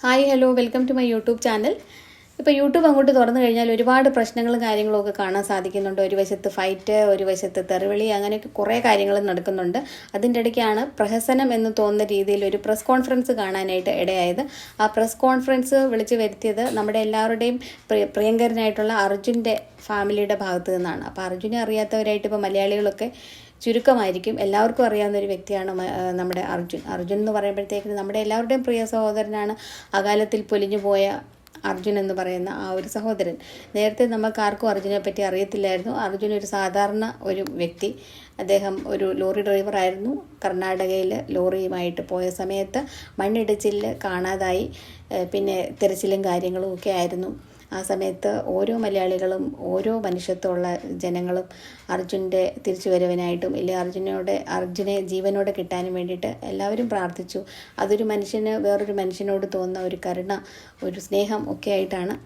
Hi hello welcome to my YouTube channel ഇപ്പോൾ YouTube അങ്ങോട്ട് തുറന്നു കഴിഞ്ഞാൽ ഒരുപാട് പ്രശ്നങ്ങളും കാര്യങ്ങളും ഒക്കെ കാണാൻ സാധിക്കുന്നുണ്ട്. ഒരു വശത്ത് ഫൈറ്റ് ഒരു വശത്ത് തെറിവിളി അങ്ങനെയൊക്കെ കുറേ കാര്യങ്ങൾ നടക്കുന്നുണ്ട്. അതിന്റെ ഇടയ്ക്കാണ് പ്രഹസനം എന്ന് തോന്നുന്ന രീതിയിൽ ഒരു പ്രസ് കോൺഫറൻസ് കാണാനായിട്ട് ഇടയായത്. ആ പ്രസ് കോൺഫറൻസ് വിളിച്ചു വരുത്തിയത് നമ്മുടെ എല്ലാവരുടെയും പ്രിയ പ്രിയങ്കരനായിട്ടുള്ള അർജുന്റെ ഫാമിലിയുടെ ഭാഗത്തു നിന്നാണ്. അപ്പോൾ അർജുനെ അറിയാത്തവരായിട്ട് ഇപ്പോൾ മലയാളികളൊക്കെ ചുരുക്കമായിരിക്കും. എല്ലാവർക്കും അറിയാവുന്ന ഒരു വ്യക്തിയാണ് നമ്മുടെ അർജുൻ. അർജുൻ എന്ന് പറയുമ്പോഴത്തേക്കും നമ്മുടെ എല്ലാവരുടെയും പ്രിയ സഹോദരനാണ്. അകാലത്തിൽ പൊലിഞ്ഞു പോയ അർജുൻ എന്ന് പറയുന്ന ആ ഒരു സഹോദരൻ. നേരത്തെ നമുക്ക് ആർക്കും അർജുനെ പറ്റി അറിയത്തില്ലായിരുന്നു. അർജുൻ ഒരു സാധാരണ ഒരു വ്യക്തി. അദ്ദേഹം ഒരു ലോറി ഡ്രൈവറായിരുന്നു കർണാടകയിൽ ലോറിയുമായിട്ട് പോയ സമയത്ത് മണ്ണിടിച്ചിൽ കാണാതായി. പിന്നെ തിരച്ചിലും കാര്യങ്ങളും ഒക്കെ ആയിരുന്നു. ആ സമയത്ത് ഓരോ മലയാളികളും ഓരോ മനുഷ്യത്വമുള്ള ജനങ്ങളും അർജുന്റെ തിരിച്ചുവരവിനായിട്ടും ഇല്ലെ അർജുനോടെ അർജുനെ ജീവനോടെ കിട്ടാനും വേണ്ടിയിട്ട് എല്ലാവരും പ്രാർത്ഥിച്ചു. അതൊരു മനുഷ്യന് വേറൊരു മനുഷ്യനോട് തോന്നുന്ന ഒരു കരുണ ഒരു സ്നേഹം ഒക്കെ ആയിട്ടാണ്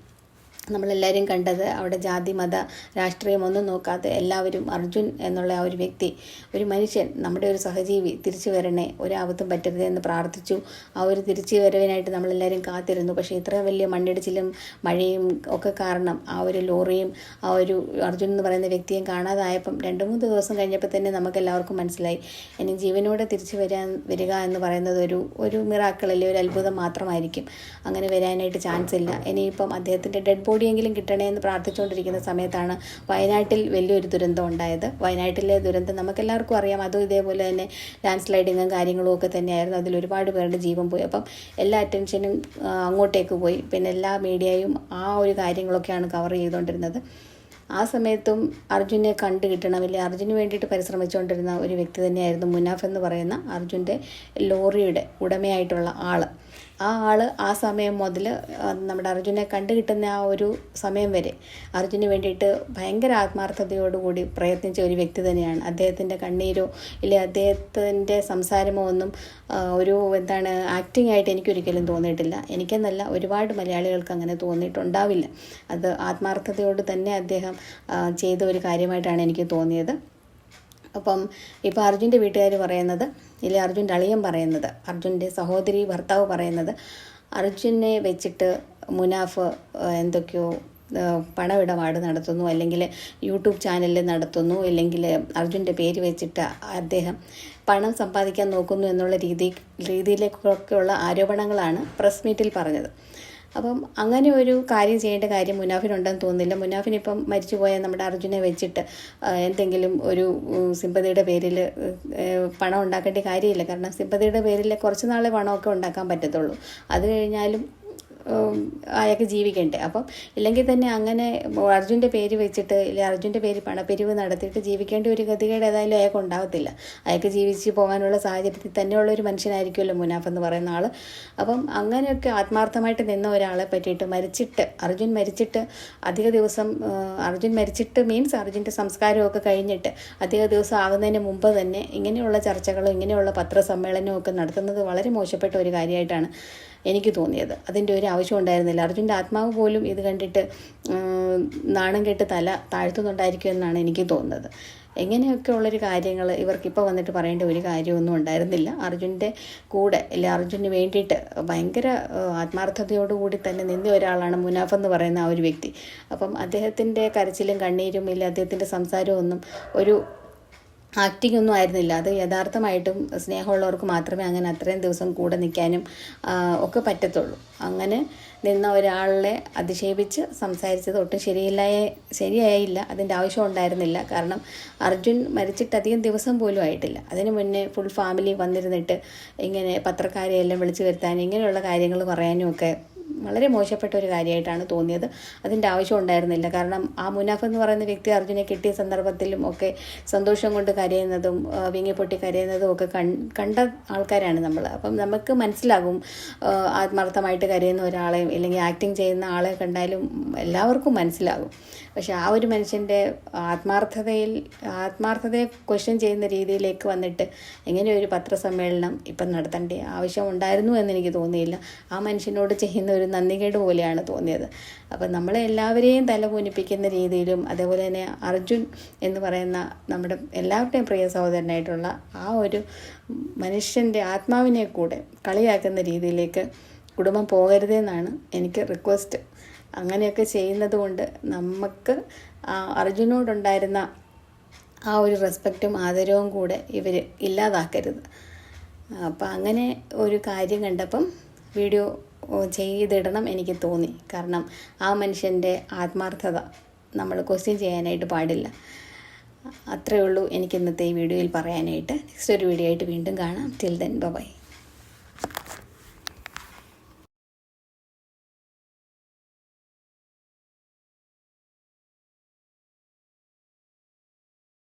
നമ്മളെല്ലാവരും കണ്ടത് അവിടെ ജാതി മത രാഷ്ട്രീയമൊന്നും നോക്കാതെ എല്ലാവരും അർജുൻ എന്നുള്ള ആ ഒരു വ്യക്തി ഒരു മനുഷ്യൻ നമ്മുടെ ഒരു സഹജീവി തിരിച്ചു വരണേ ഒരാപത്തും പറ്റരുതേ എന്ന് പ്രാർത്ഥിച്ചു. ആ ഒരു തിരിച്ചു വരവിനായിട്ട് നമ്മളെല്ലാവരും കാത്തിരുന്നു. പക്ഷേ ഇത്ര വലിയ മണ്ണിടിച്ചിലും മഴയും ഒക്കെ കാരണം ആ ഒരു ലോറിയും ആ ഒരു അർജുൻ എന്ന് പറയുന്ന വ്യക്തിയും കാണാതായപ്പം രണ്ട് മൂന്ന് ദിവസം കഴിഞ്ഞപ്പോൾ തന്നെ നമുക്ക് എല്ലാവർക്കും മനസ്സിലായി. ഇനി ജീവനോടെ തിരിച്ചു വരാൻ വരിക എന്ന് പറയുന്നത് ഒരു ഒരു മിറാക്കൾ അല്ലെങ്കിൽ ഒരു അത്ഭുതം മാത്രമായിരിക്കും. അങ്ങനെ വരാനായിട്ട് ചാൻസ് ഇല്ല. ഇനിയിപ്പം അദ്ദേഹത്തിന്റെ ഡെഡ് ബോഡിയെങ്കിലും കിട്ടണേ എന്ന് പ്രാർത്ഥിച്ചുകൊണ്ടിരിക്കുന്ന സമയത്താണ് വയനാട്ടിൽ വലിയൊരു ദുരന്തം ഉണ്ടായത്. വയനാട്ടിലെ ദുരന്തം നമുക്കെല്ലാവർക്കും അറിയാം. അതും ഇതേപോലെ തന്നെ ലാൻഡ് സ്ലൈഡിങ്ങും കാര്യങ്ങളും ഒക്കെ തന്നെയായിരുന്നു. അതിൽ ഒരുപാട് പേരുടെ ജീവൻ പോയി. അപ്പം എല്ലാ അറ്റൻഷനും അങ്ങോട്ടേക്ക് പോയി. പിന്നെ എല്ലാ മീഡിയയും ആ ഒരു കാര്യങ്ങളൊക്കെയാണ് കവർ ചെയ്തുകൊണ്ടിരുന്നത്. ആ സമയത്തും അർജുനെ കണ്ടു കിട്ടണം. അല്ലെങ്കിൽ അർജുന് വേണ്ടിയിട്ട് പരിശ്രമിച്ചുകൊണ്ടിരുന്ന ഒരു വ്യക്തി തന്നെയായിരുന്നു മുനാഫ് എന്ന് പറയുന്ന അർജുന്റെ ലോറിയുടെ ഉടമയായിട്ടുള്ള ആൾ ആ ആൾ ആ സമയം മുതൽ നമ്മുടെ അർജുനെ കണ്ടു കിട്ടുന്ന ആ ഒരു സമയം വരെ അർജുന് വേണ്ടിയിട്ട് ഭയങ്കര ആത്മാർത്ഥതയോടുകൂടി പ്രയത്നിച്ച ഒരു വ്യക്തി തന്നെയാണ്. അദ്ദേഹത്തിന്റെ കണ്ണീരോ ഇല്ലെ അദ്ദേഹത്തിന്റെ സംസാരമോ ഒന്നും ഒരു എന്താണ് ആക്ടിംഗ് ആയിട്ട് എനിക്കൊരിക്കലും തോന്നിയിട്ടില്ല. എനിക്കെന്നല്ല ഒരുപാട് മലയാളികൾക്ക് അങ്ങനെ തോന്നിയിട്ടുണ്ടാവില്ല. അത് ആത്മാർത്ഥതയോട് തന്നെ അദ്ദേഹം ചെയ്ത ഒരു കാര്യമായിട്ടാണ് എനിക്ക് തോന്നിയത്. അപ്പം ഇപ്പോൾ അർജുന്റെ വീട്ടുകാർ പറയുന്നത് ഇല്ല അർജുന്റെ അളിയൻ പറയുന്നത് അർജുന്റെ സഹോദരി ഭർത്താവ് പറയുന്നത് അർജുനെ വെച്ചിട്ട് മുനാഫ് എന്തൊക്കെയോ പണമിടപാട് നടത്തുന്നു അല്ലെങ്കിൽ യൂട്യൂബ് ചാനലിൽ നടത്തുന്നു അല്ലെങ്കിൽ അർജുന്റെ പേര് വെച്ചിട്ട് അദ്ദേഹം പണം സമ്പാദിക്കാൻ നോക്കുന്നു എന്നുള്ള രീതി രീതിയിലേക്കൊക്കെയുള്ള ആരോപണങ്ങളാണ് പ്രസ് മീറ്റിൽ പറഞ്ഞത്. അപ്പം അങ്ങനെ ഒരു കാര്യം ചെയ്യേണ്ട കാര്യം മുനാഫിനുണ്ടെന്ന് തോന്നുന്നില്ല. മുനാഫിനിപ്പം മരിച്ചുപോയ നമ്മുടെ അർജുനെ വെച്ചിട്ട് എന്തെങ്കിലും ഒരു സിമ്പതിയുടെ പേരിൽ പണം ഉണ്ടാക്കേണ്ട കാര്യമില്ല. കാരണം സിമ്പതിയുടെ പേരിൽ കുറച്ച് നാളെ പണമൊക്കെ ഉണ്ടാക്കാൻ പറ്റത്തുള്ളൂ. അത് കഴിഞ്ഞാലും അയാൾക്ക് ജീവിക്കണ്ടേ. അപ്പം ഇല്ലെങ്കിൽ തന്നെ അങ്ങനെ അർജുന്റെ പേര് വെച്ചിട്ട് ഇല്ലെ അർജുന്റെ പേര് പണപ്പിരിവ് നടത്തിയിട്ട് ജീവിക്കേണ്ട ഒരു ഗതികേട് ഏതായാലും അയാൾക്ക് ഉണ്ടാകത്തില്ല അയാൾക്ക് ജീവിച്ച് പോകാനുള്ള സാഹചര്യത്തിൽ തന്നെയുള്ള ഒരു മനുഷ്യനായിരിക്കുമല്ലോ മുനാഫ് എന്ന് പറയുന്ന ആൾ അപ്പം അങ്ങനെയൊക്കെ ആത്മാർത്ഥമായിട്ട് നിന്ന ഒരാളെ പറ്റിയിട്ട് മരിച്ചിട്ട് അർജുൻ മരിച്ചിട്ട് അധിക ദിവസം അർജുൻ മരിച്ചിട്ട് മീൻസ് അർജുന്റെ സംസ്കാരമൊക്കെ കഴിഞ്ഞിട്ട് അധിക ദിവസം ആകുന്നതിന് മുമ്പ് തന്നെ ഇങ്ങനെയുള്ള ചർച്ചകളും ഇങ്ങനെയുള്ള പത്രസമ്മേളനവും ഒക്കെ നടത്തുന്നത് വളരെ മോശപ്പെട്ട ഒരു കാര്യമായിട്ടാണ് എനിക്ക് തോന്നിയത്. അതിന്റെ ഒരു ആവശ്യം ഉണ്ടായിരുന്നില്ല. അർജുന്റെ ആത്മാവ് പോലും ഇത് കണ്ടിട്ട് നാണം കെട്ട് തല താഴ്ത്തുന്നുണ്ടായിരിക്കും എന്നാണ് എനിക്ക് തോന്നുന്നത്. എങ്ങനെയൊക്കെ ഉള്ളൊരു ഇവർക്ക് ഇവർക്കിപ്പോൾ വന്നിട്ട് പറയേണ്ട ഒരു കാര്യമൊന്നും ഉണ്ടായിരുന്നില്ല. അർജുന്റെ കൂടെ അല്ലെ അർജുന് വേണ്ടിയിട്ട് ഭയങ്കര ആത്മാർത്ഥതയോടുകൂടി തന്നെ നിന്ന ഒരാളാണ് മുനാഫ് എന്ന് പറയുന്ന ആ ഒരു വ്യക്തി. അപ്പം അദ്ദേഹത്തിന്റെ കരച്ചിലും കണ്ണീരും ഇല്ല അദ്ദേഹത്തിന്റെ സംസാരവും ഒന്നും ഒരു ആക്ടിംഗ് ഒന്നും ആയിരുന്നില്ല. അത് യഥാർത്ഥമായിട്ടും സ്നേഹമുള്ളവർക്ക് മാത്രമേ അങ്ങനെ അത്രയും ദിവസം കൂടെ നിൽക്കാനും ഒക്കെ പറ്റത്തുള്ളൂ. അങ്ങനെ നിന്ന ഒരാളെ അധിക്ഷേപിച്ച് സംസാരിച്ചത് ഒട്ടും ശരിയില്ലായ ശരിയായില്ല. അതിന്റെ ആവശ്യം ഉണ്ടായിരുന്നില്ല. കാരണം അർജുൻ മരിച്ചിട്ട് അധികം ദിവസം പോലും ആയിട്ടില്ല. അതിന് മുന്നേ ഫുൾ ഫാമിലി വന്നിരുന്നിട്ട് ഇങ്ങനെ പത്രക്കാരെയെല്ലാം വിളിച്ചു വരുത്താനും ഇങ്ങനെയുള്ള കാര്യങ്ങൾ പറയാനും ഒക്കെ വളരെ മോശപ്പെട്ട ഒരു കാര്യമായിട്ടാണ് തോന്നിയത്. അതിന്റെ ആവശ്യം ഉണ്ടായിരുന്നില്ല. കാരണം ആ മുനാഫ് എന്ന് പറയുന്ന വ്യക്തി അർജുനെ കിട്ടിയ സന്ദർഭത്തിലും ഒക്കെ സന്തോഷം കൊണ്ട് കരയുന്നതും വിങ്ങിപ്പൊട്ടി കരയുന്നതും ഒക്കെ കണ്ട ആൾക്കാരാണ് നമ്മൾ അപ്പം നമുക്ക് മനസ്സിലാകും ആത്മാർത്ഥമായിട്ട് കരയുന്ന ഒരാളെയും അല്ലെങ്കിൽ ആക്ടിങ് ചെയ്യുന്ന ആളെ കണ്ടാലും എല്ലാവർക്കും മനസ്സിലാകും. പക്ഷേ ആ ഒരു മനുഷ്യന്റെ ആത്മാർത്ഥതയിൽ ആത്മാർത്ഥതയെ ക്വസ്റ്റ്യൻ ചെയ്യുന്ന രീതിയിലേക്ക് വന്നിട്ട് എങ്ങനെ ഒരു പത്രസമ്മേളനം ഇപ്പം നടത്തേണ്ട ആവശ്യം ഉണ്ടായിരുന്നു എന്ന് എനിക്ക് തോന്നിയില്ല. ആ മനുഷ്യനോട് ചെയ്യുന്ന ഒരു നന്ദികേട് പോലെയാണ് തോന്നിയത്. അപ്പം നമ്മളെ എല്ലാവരെയും തല പൂനിപ്പിക്കുന്ന രീതിയിലും അതേപോലെ തന്നെ അർജുൻ എന്ന് പറയുന്ന നമ്മുടെ എല്ലാവരുടെയും പ്രിയ സഹോദരനായിട്ടുള്ള ആ ഒരു മനുഷ്യന്റെ ആത്മാവിനെ കൂടെ കളിയാക്കുന്ന രീതിയിലേക്ക് കുടുംബം പോകരുതെന്നാണ് എനിക്ക് റിക്വസ്റ്റ് അങ്ങനെയൊക്കെ ചെയ്യുന്നത് കൊണ്ട് നമുക്ക് അർജുനോടുണ്ടായിരുന്ന ആ ഒരു റെസ്പെക്റ്റും ആദരവും കൂടെ ഇവർ ഇല്ലാതാക്കരുത്. അപ്പം അങ്ങനെ ഒരു കാര്യം കണ്ടപ്പം വീഡിയോ ചെയ്തിടണം എനിക്ക് തോന്നി. കാരണം ആ മനുഷ്യന്റെ ആത്മാർത്ഥത നമ്മൾ ക്വസ്റ്റ്യൻ ചെയ്യാനായിട്ട് പാടില്ല. അത്രയേ ഉള്ളൂ എനിക്ക് ഇന്നത്തെ ഈ വീഡിയോയിൽ പറയാനായിട്ട്. നെക്സ്റ്റ് ഒരു വീഡിയോ ആയിട്ട് വീണ്ടും കാണാം. Till then bye